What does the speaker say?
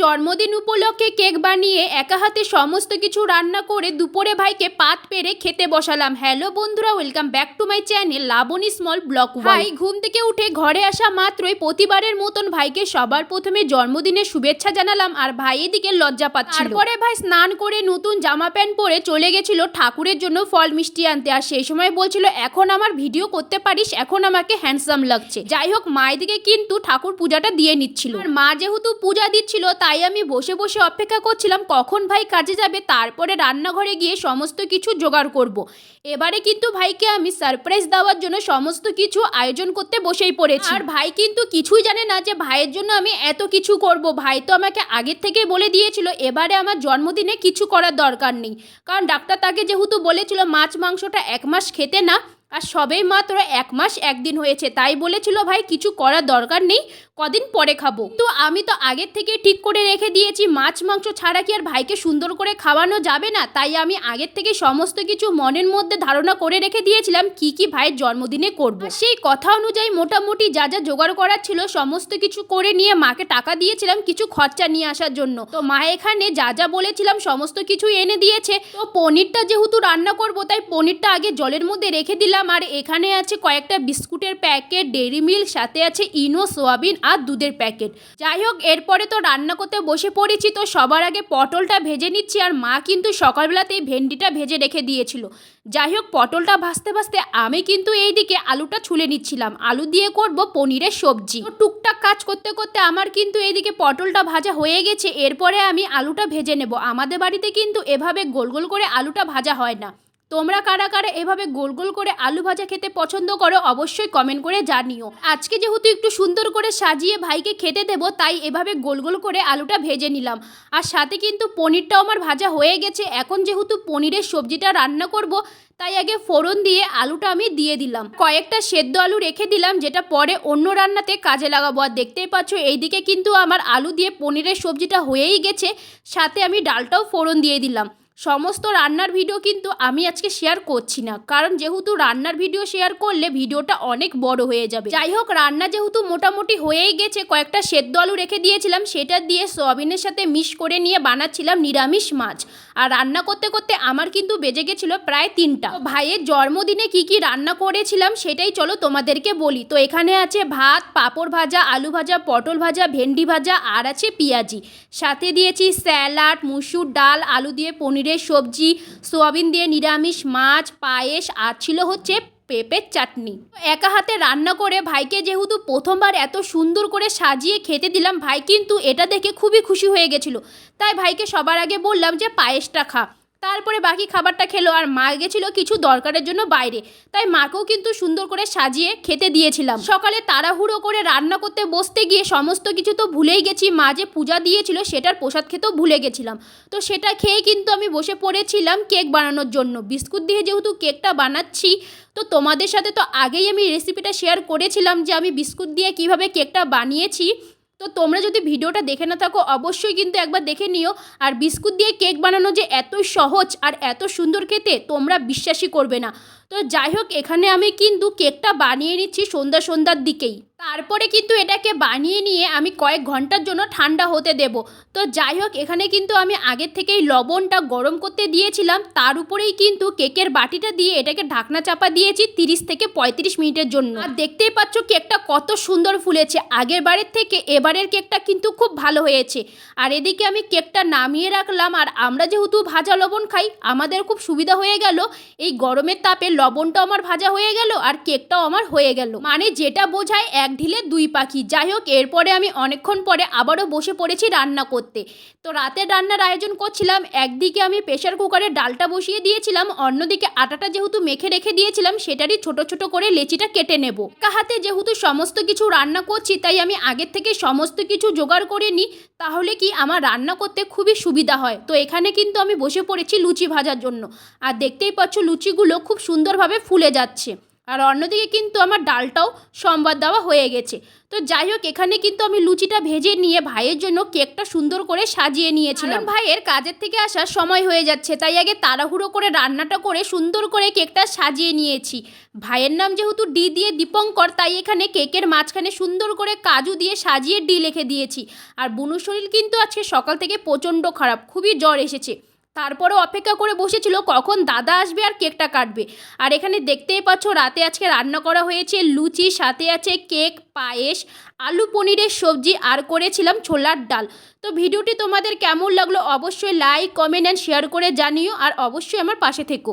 জন্মদিন উপলক্ষে কেক বানিয়ে একা হাতে সমস্ত কিছু রান্না করে দুপুরে ভাইকে পাত পেরে খেতে বসালাম। হ্যালো বন্ধুরা welcome back to my channel Laboni small vlog ভাই ঘুম থেকে উঠে ঘরে আসা মাত্রই প্রতিবারের মতন ভাইকে সবার প্রথমে জন্মদিনের শুভেচ্ছা জানালাম আর ভাই এদিকে লজ্জা পাচ্ছিল। তারপরে ভাই স্নান করে নতুন জামা প্যান্ট পরে চলে গেছিল ঠাকুরের জন্য ফল মিষ্টি আনতে আর সেই সময় বলছিল এখন আমার ভিডিও করতে পারিস এখন আমাকে হ্যান্ডসাম লাগছে। যাই হোক মায়ের দিকে কিন্তু ঠাকুর পূজাটা দিয়ে নিচ্ছিল। আর মা যেহেতু পূজা দিচ্ছিল তাই আমি বসে বসে অপেক্ষা করছিলাম কখন ভাই কাজে যাবে, তারপরে রান্নাঘরে গিয়ে সমস্ত কিছু জোগাড় করব। এবারে কিন্তু ভাইকে আমি সারপ্রাইজ দেওয়ার জন্য সমস্ত কিছু আয়োজন করতে বসেই পড়েছি। আর ভাই কিন্তু কিছুই জানে না যে ভাইয়ের জন্য আমি এত কিছু করব। ভাই তো আমাকে আগের থেকেই বলে দিয়েছিল, এবারে আমার জন্মদিনে কিছু করার দরকার নেই। কারণ ডাক্তার তাকে যেহেতু বলেছিল, মাছ, মাংসটা এক মাস খেতে না আর সবেই মাত্র এক মাস একদিন হয়েছে, তাই বলেছিল ভাই কিছু করার দরকার নেই, কদিন পরে খাব। তো আমি তো আগের থেকে ঠিক করে রেখে দিয়েছি, মাছ মাংস ছাড়া কি আর ভাইকে সুন্দর করে খাওয়ানো যাবে না? তাই আমি আগের থেকে সমস্ত কিছু মনের মধ্যে ধারণা করে রেখে দিয়েছিলাম, কি কি ভাইয়ের জন্মদিনে করব। সেই কথা অনুযায়ী মোটামুটি যা যা জোগাড় করার ছিল, সমস্ত কিছু করে নিয়ে মাকে টাকা দিয়েছিলাম কিছু খরচা নিয়ে আসার জন্য। তো মা এখানে যা যা বলেছিলাম, সমস্ত কিছু এনে দিয়েছে। তো পনিরটা যেহেতু রান্না করব, তাই পনিরটা আগে জলের মধ্যে রেখে দিলাম। আর এখানে আছে কয়েকটা বিস্কুটের প্যাকেট, ডেরি মিল্ক, সাথে আছে ইনো, সোয়াবিন আর দুধের প্যাকেট। যাই হোক, এরপরে তো রান্না করতে বসে পড়েছি, তো সবার আগে পটলটা ভেজে নিচ্ছি আর মা কিন্তু সকালবেলাতেই ভেন্ডিটা ভেজে রেখে দিয়েছিল। যাই হোক, পটলটা ভাজতে ভাজতে আমি কিন্তু এইদিকে আলুটা ছুলে নিচ্ছিলাম। আলু দিয়ে করব পনিরের সবজি। টুকটাক কাজ করতে করতে আমার কিন্তু এইদিকে পটলটা ভাজা হয়ে গেছে। এরপরে আমি আলুটা ভেজে নেব। আমাদের বাড়িতে কিন্তু এভাবে গোল গোল করে আলুটা ভাজা হয় না। তোমরা কারা কারা এভাবে গোল গোল করে আলু ভাজা খেতে পছন্দ করো অবশ্যই কমেন্ট করে জানিও। আজকে যেহেতু একটু সুন্দর করে সাজিয়ে ভাইকে খেতে দেবো, তাই এভাবে গোল গোল করে আলুটা ভেজে নিলাম। আর সাথে কিন্তু পনিরটাও আমার ভাজা হয়ে গেছে। এখন যেহেতু পনিরের সবজিটা রান্না করব, তাই আগে ফোড়ন দিয়ে আলুটা আমি দিয়ে দিলাম। কয়েকটা সেদ্ধ আলু রেখে দিলাম, যেটা পরে অন্য রান্নাতে কাজে লাগাবো। আর দেখতেই পাচ্ছ, এইদিকে কিন্তু আমার আলু দিয়ে পনিরের সবজিটা হয়েই গেছে। সাথে আমি ডালটাও ফোড়ন দিয়ে দিলাম। সমস্ত রান্নার ভিডিও কিন্তু আমি আজকে শেয়ার করছি না। কারণ যেহেতু রান্নার ভিডিও শেয়ার করলে ভিডিওটা অনেক বড় হয়ে যাবে। যাই হোক, রান্না যেহেতু মোটামুটি হয়েই গেছে, কয়েকটা সেদ্ধ আলু রেখে দিয়েছিলাম, সেটা দিয়ে সয়াবিনের সাথে মিশ করে নিয়ে বানাচ্ছিলাম নিরামিষ মাছ। আর রান্না করতে করতে আমার কিন্তু বেজে গেছিল প্রায় তিনটা। ভাইয়ের জন্মদিনে কি কি রান্না করেছিলাম সেটাই চলো তোমাদেরকে বলি। তো এখানে আছে ভাত, পাঁপড় ভাজা, আলু ভাজা, পটল ভাজা, ভেন্ডি ভাজা, আর আছে পেঁয়াজি। সাথে দিয়েছি স্যালাড, মুসুর ডাল, আলু দিয়ে পনিরের সবজি, সোয়াবিন দিয়ে নিরামিষ, মাছ, পায়েস, আর ছিল হচ্ছে পেঁপের চাটনি। একা হাতে রান্না করে ভাইকে যেহেতু প্রথমবার এত সুন্দর করে সাজিয়ে খেতে দিলাম, ভাই কিন্তু এটা দেখে খুবই খুশি হয়ে গেছিল। তাই ভাইকে সবার আগে বললাম যে পায়েসটা খা। তারপরে বাকি খাবারটা খেলো। আর মা গেছিল কিছু দরকারের জন্য বাইরে। তাই মাকেও কিন্তু সুন্দর করে সাজিয়ে খেতে দিয়েছিলাম। সকালে তাড়াহুড়ো করে রান্না করতে বসতে গিয়ে সমস্ত কিছু তো ভুলেই গেছি। মা যে পূজা দিয়েছিল সেটার প্রসাদ খেতেও ভুলে গেছিলাম। তো সেটা খেয়ে কিন্তু আমি বসে পড়েছিলাম কেক বানানোর জন্য। বিস্কুট দিয়ে যেহেতু কেকটা বানাচ্ছি, তো তোমাদের সাথে তো আগেই আমি রেসিপিটা শেয়ার করেছিলাম যে আমি বিস্কুট দিয়ে কীভাবে কেকটা বানিয়েছি। তো তোমরা যদি ভিডিওটা দেখে না থাকো, অবশ্যই কিন্তু একবার দেখে নিও। আর বিস্কুট দিয়ে কেক বানানো যে এত সহজ আর এত সুন্দর খেতে তোমরা বিশ্বাসই করবে না। তো যাই হোক, এখানে আমি কিন্তু কেকটা বানিয়ে নিচ্ছি সন্ধ্যা সন্ধ্যার দিকেই। তারপরে কিন্তু এটাকে বানিয়ে নিয়ে আমি কয়েক ঘণ্টার জন্য ঠান্ডা হতে দেব। তো যাই হোক, এখানে কিন্তু আমি আগের থেকেই লবণটা গরম করতে দিয়েছিলাম। তার উপরেই কিন্তু কেকের বাটিটা দিয়ে এটাকে ঢাকনা চাপা দিয়েছি তিরিশ থেকে পঁয়ত্রিশ মিনিটের জন্য। আর দেখতেই পাচ্ছ কেকটা কত সুন্দর ফুলেছে। আগের বারের থেকে এবারের কেকটা কিন্তু খুব ভালো হয়েছে। আর এদিকে আমি কেকটা নামিয়ে রাখলাম। আর আমরা যেহেতু ভাজা লবণ খাই, আমাদের খুব সুবিধা হয়ে গেল। এই গরমের তাপে লবণটাও আমার ভাজা হয়ে গেল আর কেকটাও আমার হয়ে গেল। মানে যেটা বোঝায় এক ঢিলে দুই পাখি। যাই হোক, এরপরে আমি অনেকক্ষণ পরে আবারও বসে পড়েছি রান্না করতে। তো রাতে রান্নার আয়োজন করছিলাম, একদিকে আমি প্রেশার কুকারে ডালটা বসিয়ে দিয়েছিলাম, অন্যদিকে আটাটা যেহেতু মেখে রেখে দিয়েছিলাম, সেটারই ছোট ছোট করে লেচিটা কেটে নেব। হাতে যেহেতু সমস্ত কিছু রান্না করছি, তাই আমি আগের থেকে সমস্ত কিছু জোগাড় করে নিই, তাহলে কি আমার রান্না করতে খুবই সুবিধা হয়। তো এখানে কিন্তু আমি বসে পড়েছি লুচি ভাজার জন্য। আর দেখতেই পাচ্ছ, লুচিগুলো খুব সুন্দরভাবে ফুলে যাচ্ছে। আর অন্যদিকে কিন্তু আমার ডালটাও সম্বাদ দেওয়া হয়ে গেছে। তো যাই হোক, এখানে কিন্তু আমি লুচিটা ভেজে নিয়ে ভাইয়ের জন্য কেকটা সুন্দর করে সাজিয়ে নিয়েছিলাম। ভাইয়ের কাজের থেকে আসার সময় হয়ে যাচ্ছে, তাই আগে তাড়াহুড়ো করে রান্নাটা করে সুন্দর করে কেকটা সাজিয়ে নিয়েছি। ভাইয়ের নাম যেহেতু ডি দিয়ে দীপঙ্কর, তাই এখানে কেকের মাঝখানে সুন্দর করে কাজু দিয়ে সাজিয়ে ডি লিখে দিয়েছি। আর বুনুর শরীর কিন্তু আজকে সকাল থেকে প্রচণ্ড খারাপ, খুবই জ্বর এসেছে। তারপরে অপেক্ষা করে বসেছিল, কখন দাদা আসবে আর কেকটা কাটবে। আর এখানে দেখতেই পাচ্ছ, রাতে আজকে রান্না করা হয়েছে লুচি, সাথে আছে কেক, পায়েস, আলু পনিরের সবজি, আর করেছিলাম ছোলার ডাল। তো ভিডিওটি তোমাদের কেমন লাগল অবশ্যই লাইক কমেন্ট অ্যান্ড শেয়ার করে জানিও, আর অবশ্যই আমার পাশে থেকো।